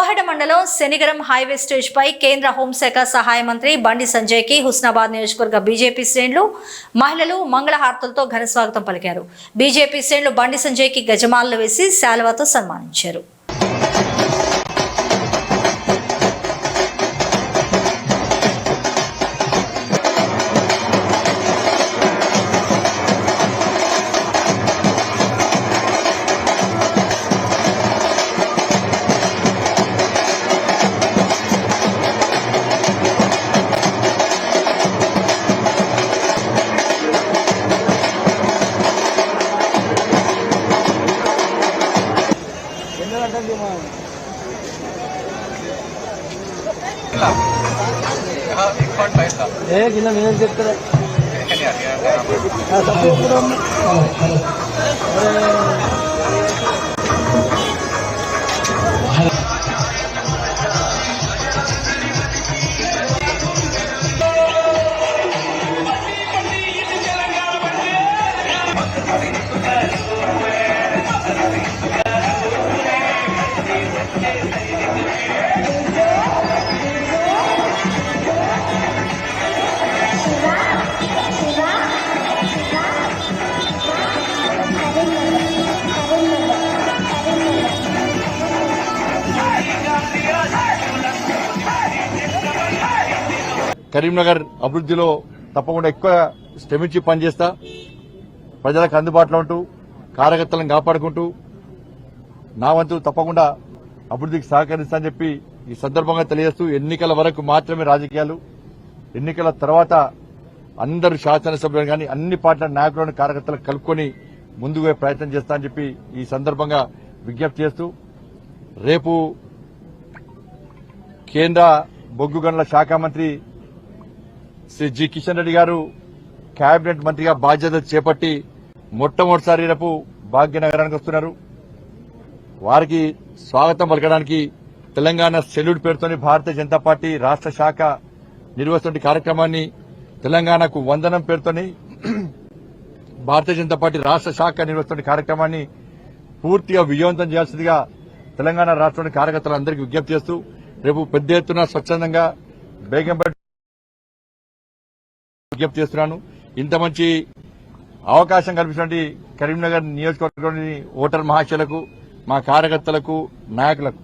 కోహెడ మండలం Shanigaram highway stage పై కేంద్ర హోంశాఖ సహాయ మంత్రి బండి సంజయ్కి హుస్నాబాద్ నియోజకవర్గ బీజేపీ శ్రేణులు మహిళలు మంగళహారతులతో ఘన స్వాగతం పలికారు. బీజేపీ శ్రేణులు బండి సంజయ్కి గజమాలను వేసి శాలువాతో సన్మానించారు. ఏ కింద నేను చెప్తారా కరీంనగర్ అభివృద్ధిలో తప్పకుండా ఎక్కువ శ్రమించి పనిచేస్తా. ప్రజలకు అందుబాటులో ఉంటూ కార్యకర్తలను కాపాడుకుంటూ నా వంతు తప్పకుండా అభివృద్ధికి సహకరిస్తానని చెప్పి ఈ సందర్భంగా తెలియజేస్తూ ఎన్నికల వరకు మాత్రమే రాజకీయాలు. ఎన్నికల తర్వాత అందరు శాసనసభ్యులు కానీ అన్ని పార్టీల నాయకులను కార్యకర్తలను కలుపుకొని ముందుకు ప్రయత్నం ప్రయత్నం చేస్తానని చెప్పి ఈ సందర్భంగా విజ్ఞప్తి చేస్తూ రేపు కేంద్ర బొగ్గు గనుల శాఖ మంత్రి శ్రీ జి కిషన్ రెడ్డి గారు కేబినెట్ మంత్రిగా బాధ్యత చేపట్టి మొట్టమొదటిసారి రేపు భాగ్యనగరానికి వస్తున్నారు. వారికి స్వాగతం పలకడానికి తెలంగాణ సెల్యూట్ పేరుతోని భారతీయ జనతా పార్టీ రాష్ట్ర శాఖ నిర్వహిస్తున్న కార్యక్రమాన్ని తెలంగాణకు వందనం పేరుతోని భారతీయ జనతా పార్టీ రాష్ట్ర శాఖ నిర్వహిస్తున్న కార్యక్రమాన్ని పూర్తిగా విజయవంతం చేయాల్సిందిగా తెలంగాణ రాష్ట్రంలోని కార్యకర్తలందరికీ విజ్ఞప్తి చేస్తూ రేపు పెద్ద ఎత్తున స్వచ్ఛందంగా బేగంపేట విజ్ఞప్తి చేస్తున్నాను. ఇంత మంచి అవకాశం కల్పించినటువంటి కరీంనగర్ నియోజకవర్గంలోని ఓటర్ మహాశయులకు మా కార్యకర్తలకు నాయకులకు.